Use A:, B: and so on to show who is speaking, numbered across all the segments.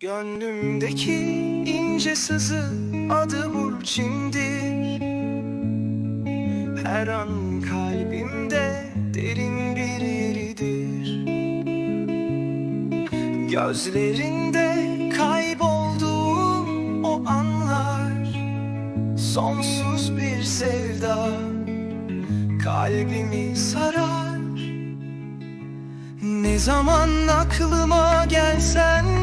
A: Gönlümdeki ince sızı adı Burçin'dir. Her an kalbimde derin bir yeridir. Gözlerinde kaybolduğum o anlar Sonsuz bir sevda. Kalbimi sarar. Ne zaman aklıma gelsen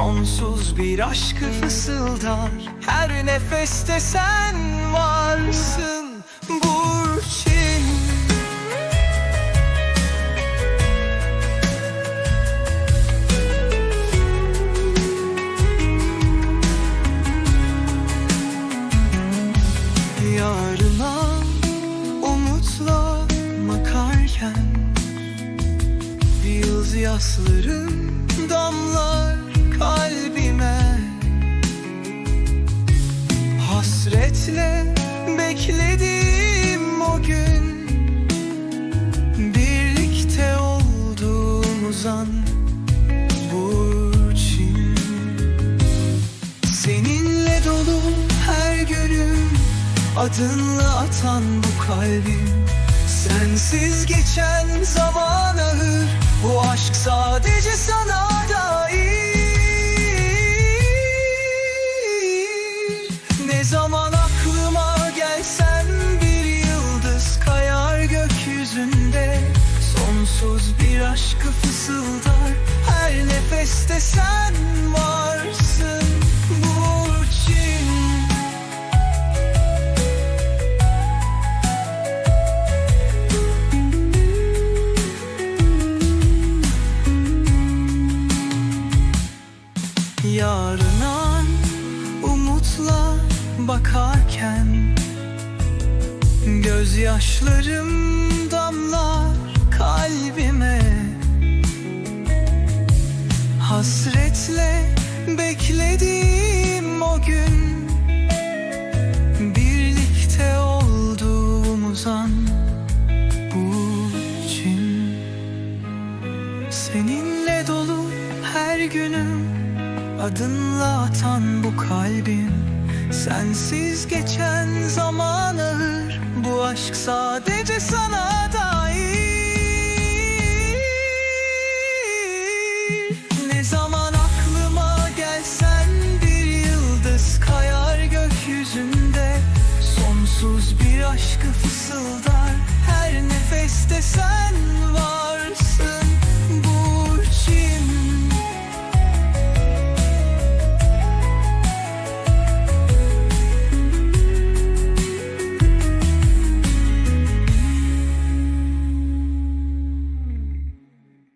A: Sonsuz bir aşkı fısıldar. Her nefeste sen varsın Burçin. Yarına umutla bakarken Yıldız yasların damlar kalbime. Hasretle beklediğim o gün Birlikte olduğumuz an Burçin Seninle dolu her günüm Adınla atan bu kalbim. Sensiz geçen zaman ağır Bu aşk sadece sana Ne zaman aklıma gelsen Bir yıldız kayar gökyüzünde. Sonsuz bir aşkı fısıldar Her nefeste sen varsın Burçin umutla bakarken Gözyaşlarım damlar kalbime. Hasretle beklediğim o gün Birlikte olduğumuz an Burçin Seninle dolu her günüm Adınla atan bu kalbim Sensiz geçen zaman ağır. Bu aşk sadece sana da